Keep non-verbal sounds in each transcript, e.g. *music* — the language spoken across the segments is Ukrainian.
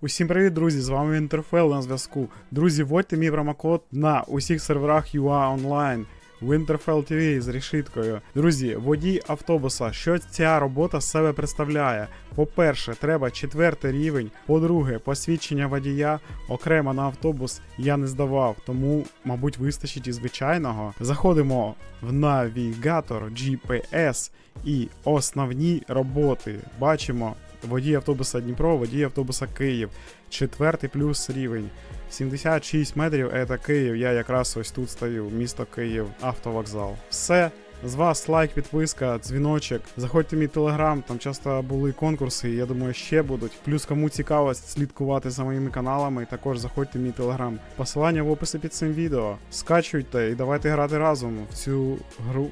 Усім привіт, друзі! З вами Winterfell на зв'язку. Друзі, вводьте мій промокод на усіх серверах UA Online. Winterfell TV з решіткою. Друзі, водій автобуса, що ця робота з себе представляє? По-перше, треба четвертий рівень. По-друге, посвідчення водія окремо на автобус я не здавав, тому, мабуть, вистачить і звичайного. Заходимо в навігатор GPS і основні роботи. Бачимо водій автобуса Дніпро, водій автобуса Київ. Четвертий плюс рівень. 76 метрів це Київ. Я якраз ось тут стою. Місто Київ, автовокзал. Все. З вас лайк, підписка, дзвіночок. Заходьте в мій телеграм, там часто були конкурси, я думаю, ще будуть. Плюс кому цікаво слідкувати за моїми каналами, також заходьте в мій телеграм. Посилання в описі під цим відео. Скачуйте і давайте грати разом в цю гру.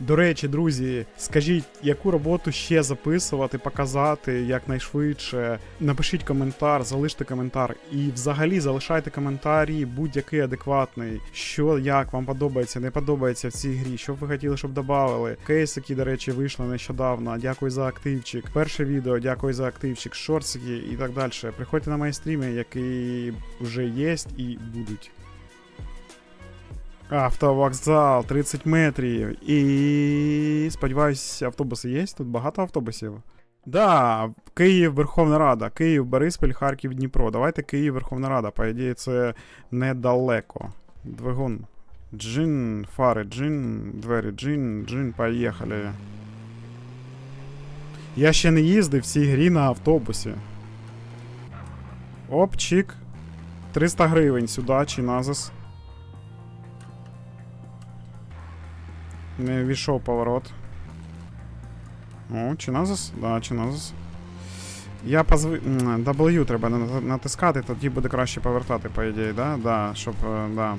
До речі, друзі, скажіть, яку роботу ще записувати, показати якнайшвидше. Напишіть коментар, залиште коментар. І взагалі залишайте коментарі, будь-який адекватний, що як вам подобається, не подобається в цій грі, що б ви хотіли, щоб додавали. Кейсики, до речі, вийшли нещодавно. Дякую за активчик. Перше відео, дякую за активчик, шортики і так далі. Приходьте на мої стріми, які вже є і будуть. Автовокзал 30 метрів. І сподіваюсь, автобуси є? Тут багато автобусів. Да, Київ, Верховна Рада. Київ, Бориспіль, Харків, Дніпро. Давайте Київ, Верховна Рада. По ідеї, це недалеко. Двигун. Джин, фари, джин, двері, джин, джин, поїхали. Я ще не їздив в цій грі на автобусі. Оп, чик. 300 гривень сюди, чи назис. Не війшов поворот. О, чи назис? Да, чи. Я позв... W треба натискати, тоді буде краще повертати, по ідеї, да? Да, щоб. е, Да.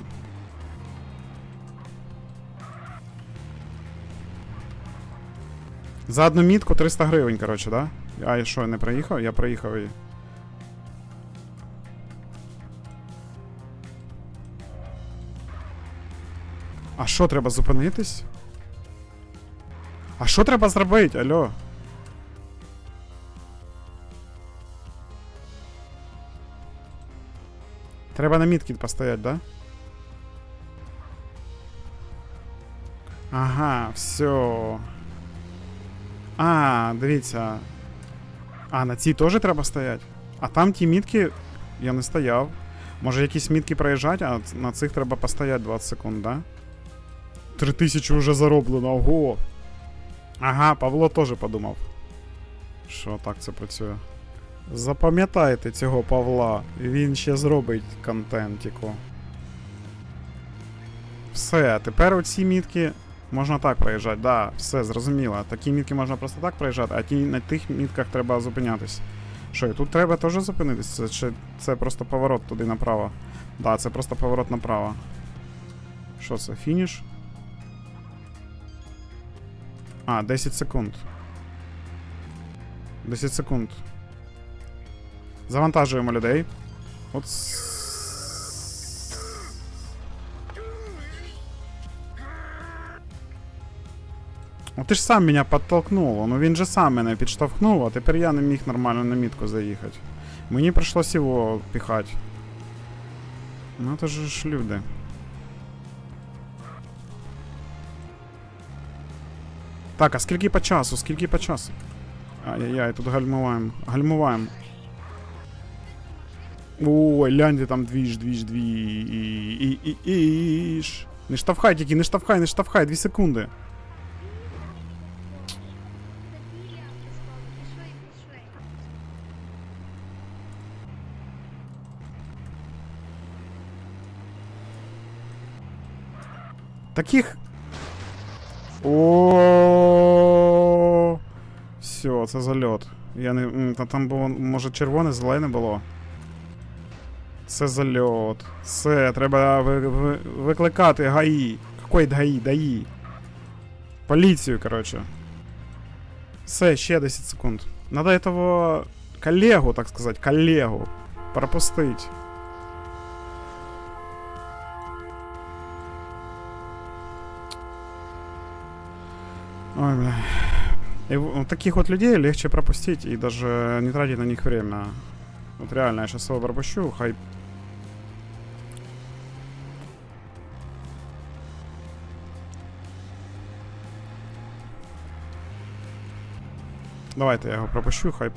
За одну мітку 300 гривень, коротше, да? А я що, не проїхав? Я проїхав і. А що, треба зупинитись? А що треба зробити, алло? Треба на мітки постоять, да? Ага, все. А, дивіться. А, на цій теж треба стояти? А там ті мітки я не стояв. Може якісь мітки проїжджати, а на цих треба постояти 20 секунд, да? 3000 вже зароблено, ого! Ага, Павло теж подумав. Що так це працює. Запам'ятайте цього Павла, він ще зробить контентіку. Все, тепер оці мітки можна так проїжджати. Да, все, зрозуміло. Такі мітки можна просто так проїжджати, а ті на тих мітках треба зупинятись. Що, і тут треба теж зупинитись? Це, чи це просто поворот туди направо? Да, це просто поворот направо. Що це, фініш? А, 10 секунд. 10 секунд. Завантажуємо людей. От. О, ти ж сам мене підтолкнув. Ну він же сам мене підштовхнув, а тепер я не міг нормально на мітку заїхати. Мені прийшлось його піхати. Ну то ж люди. Так, а скільки по часу? Скільки по часу? Ай-яй-яй, тут гальмуваємо. Гальмуваємо. Ой, гляньте там двіж, двіж, дві. І, і, і, іш. Не штовхай тільки, не штовхай, не штовхай, дві секунди. Таких. О. Все, це зальот. Я не. там було, може, червоне, зелене було. Це зальот. Все, треба ви, ви, викликати ГАІ. Какой ГАІ? ДАІ. Поліцію, короче. Все, ще 10 секунд. Надо этого коллегу, так сказать, коллегу пропустить. Ой, бля. И таких вот людей легче пропустить и даже не тратить на них время. Вот реально, я сейчас его пропущу, хай... Давайте я його пропущу, хай.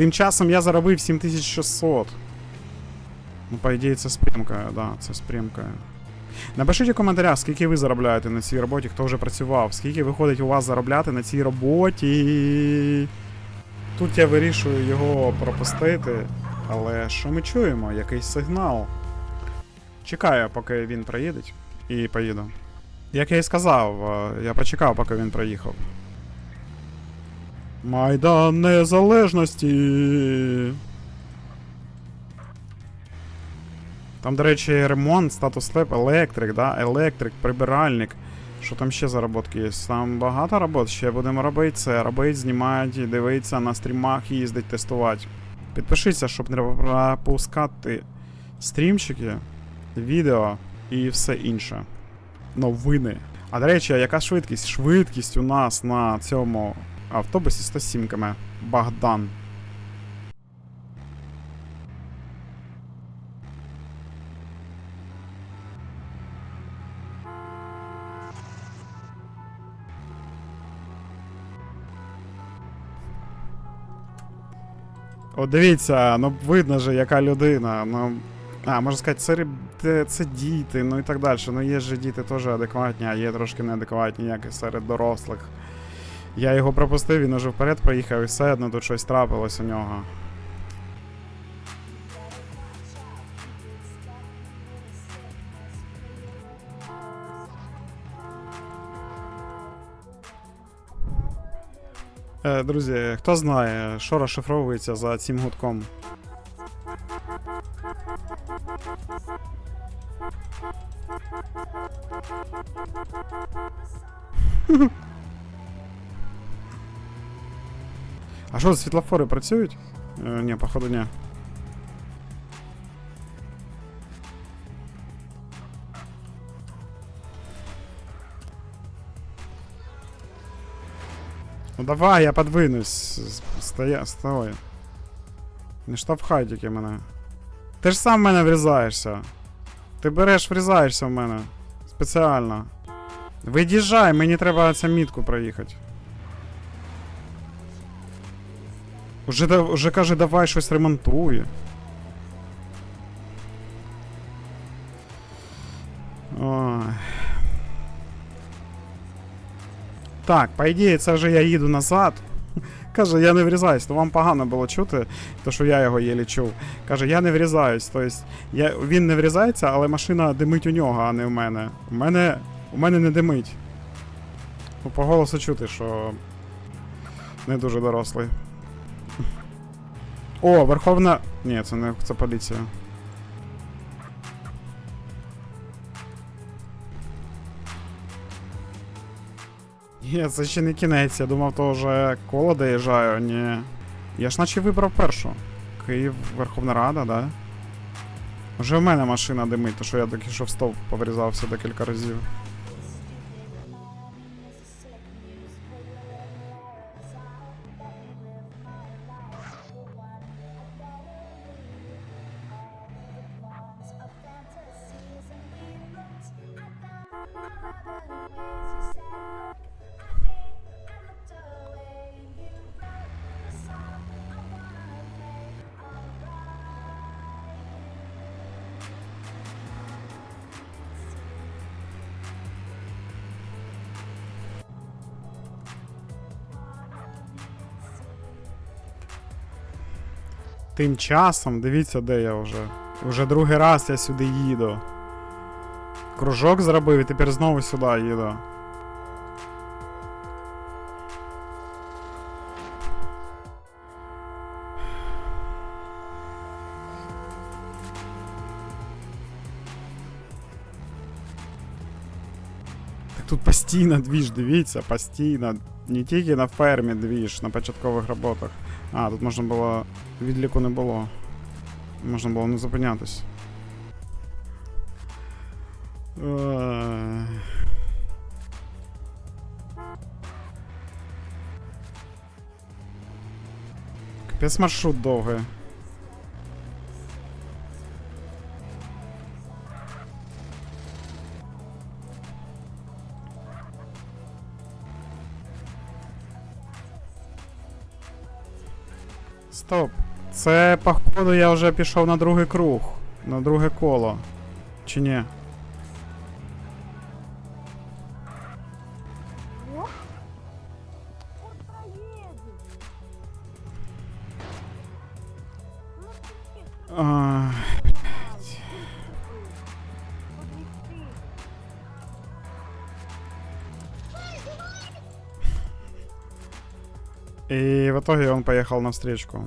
Тим часом я заробив 7600. Ну, по ідеї, це з прімкою, да, це з прімкою. Напишіть у коментарях, скільки ви заробляєте на цій роботі, хто вже працював, скільки виходить у вас заробляти на цій роботі. Тут я вирішую його пропустити, але що ми чуємо? Якийсь сигнал. Чекаю, поки він проїде, і поїду. Як я і сказав, е, я почекав, поки він проїхав. Майдан Незалежності. Там, до речі, ремонт, статус леп, електрик, да? Електрик, прибиральник. Що там ще за роботки є? Там багато робот, ще будемо робити це. Робити, знімати, дивитися, на стрімах їздить, тестувати. Підпишіться, щоб не пропускати стрімчики, відео і все інше. Новини. А до речі, яка швидкість? Швидкість у нас на цьому автобусі 107 км. Богдан. О, дивіться, ну видно же, яка людина. Ну, а, можна сказати, це, риб- це, діти, ну і так далі. Ну є ж діти теж адекватні, а є трошки неадекватні, як і серед дорослих. Я його пропустив, він уже вперед проїхав і все одно тут щось трапилось у нього. Е, друзі, хто знає, що розшифровується за цим гудком? А що, світлофори працюють? Е, ні, походу, ні. Ну давай, я подвинусь. Стоя, стой. Не штовхай тільки мене. Ти ж сам в мене врізаєшся. Ти береш, врізаєшся в мене. Спеціально. Від'їжджай, мені треба цю мітку проїхати. Уже, уже каже, давай щось ремонтує. Так, по ідеї, це вже я їду назад. *laughs* Каже, я не врізаюсь, то вам погано було чути, то що я його єлі чув. Каже, я не врізаюсь. Тобто я, він не врізається, але машина димить у нього, а не в мене. У мене, у мене не димить. Ну, по голосу чути, що не дуже дорослий. О, Верховна. Ні, це не це поліція. Ні, це ще не кінець, я думав, то вже коло доїжджаю, ні. Я ж наче вибрав першу. Київ, Верховна Рада, да? Вже в мене машина димить, то що я таки що в стовп поврізався декілька разів. Тим часом, дивіться, де я вже. Уже другий раз я сюди їду. Кружок зробив і тепер знову сюди їду. Тут постійно двіж, дивіться, постійно. Не тільки на фермі двіж, на початкових роботах. А, тут можна було. Відліку не було. Можна було не зупинятись. Е. Капець маршрут довгий. Стоп. Це, походу, я вже пішов на другий круг. На друге коло. Чи ні? И в итоге он поехал на встречку.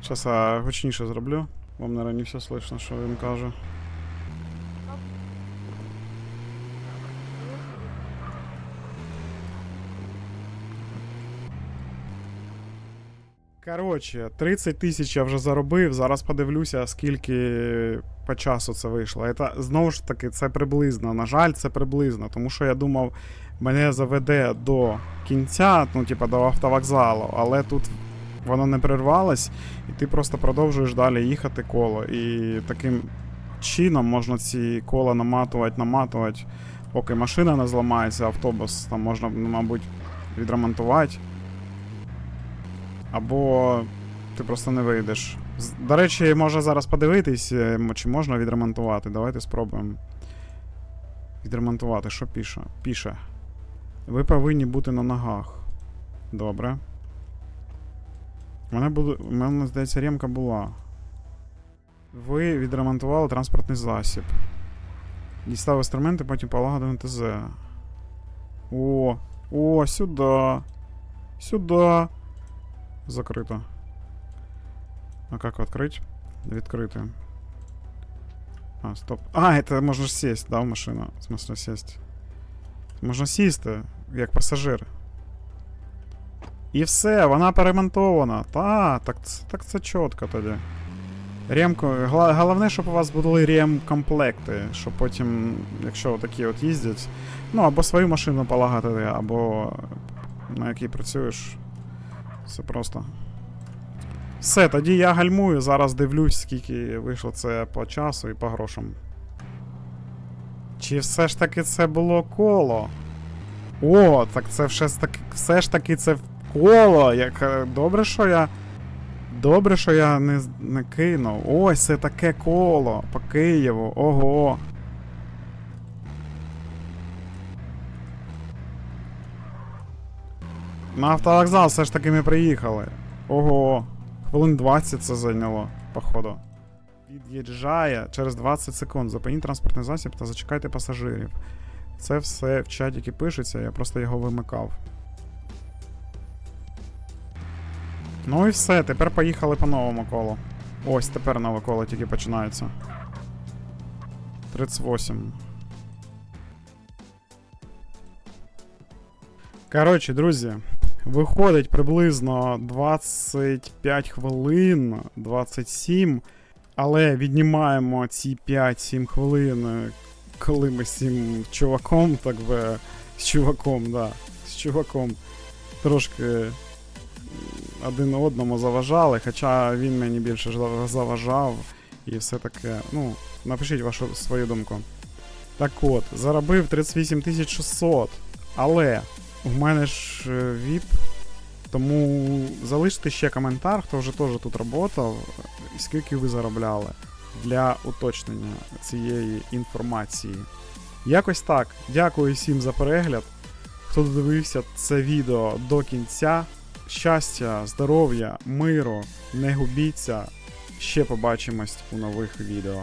Сейчас я гучніше зроблю. Вам, наверное, не все слышно, що він каже. Коротше, 30 тисяч я вже заробив. Зараз подивлюся, скільки по часу це вийшло. Це, знову ж таки, це приблизно. На жаль, це приблизно. Тому що я думав, мене заведе до кінця, ну, типа до автовокзалу, але тут воно не прервалось, і ти просто продовжуєш далі їхати коло. І таким чином можна ці кола наматувати, наматувати, поки машина не зламається, автобус там можна, мабуть, відремонтувати. Або ти просто не вийдеш. До речі, може зараз подивитись, е, чи можна відремонтувати. Давайте спробуємо. Відремонтувати, що пише? Пише. Ви повинні бути на ногах. Добре У мене, буде, у мене, здається, ремка була. Ви відремонтували транспортний засіб. Дістав інструменти, потім полагодив НТЗ. О, о, сюди. Сюди. Закрито. А как открыть? Відкрити. А, стоп. А, это можно ж сесть, да, в машину? В смысле сесть. Можна сісти, як пасажир. І все, вона перемонтована. Та, так, так це чітко тоді. Ремку. гла- Головне, щоб у вас були ремкомплекти, щоб потім, якщо такі от їздять, ну або свою машину полагодити, або на якій працюєш. Все просто. Все, тоді я гальмую, зараз дивлюсь, скільки вийшло це по часу і по грошам. Чи все ж таки це було коло? О, так це все ж таки, все ж таки це коло. Як, е, добре, що я. Добре, що я не, не кинув. Ось це таке коло по Києву. Ого. На автовокзал все ж таки ми приїхали. Ого. Хвилин 20 це зайняло, походу. Від'їжджає через 20 секунд. Зупиніть транспортний засіб та зачекайте пасажирів. Це все в чаті пишеться, я просто його вимикав. Ну і все, тепер поїхали по новому колу. Ось тепер нове коло тільки починається. 38. Коротше, друзі, виходить приблизно 25 хвилин, 27. Але віднімаємо ці 5-7 хвилин, е, коли ми з цим чуваком, так би. З чуваком, да. З чуваком трошки один одному заважали, хоча він мені більше заважав і все таке. Ну, напишіть вашу свою думку. Так от, заробив 38 600, але в мене ж е, VIP, тому залиште ще коментар, хто вже теж тут працював, скільки ви заробляли для уточнення цієї інформації. Якось так. Дякую всім за перегляд. Хто додивився це відео до кінця. Щастя, здоров'я, миру, не губіться. Ще побачимось у нових відео.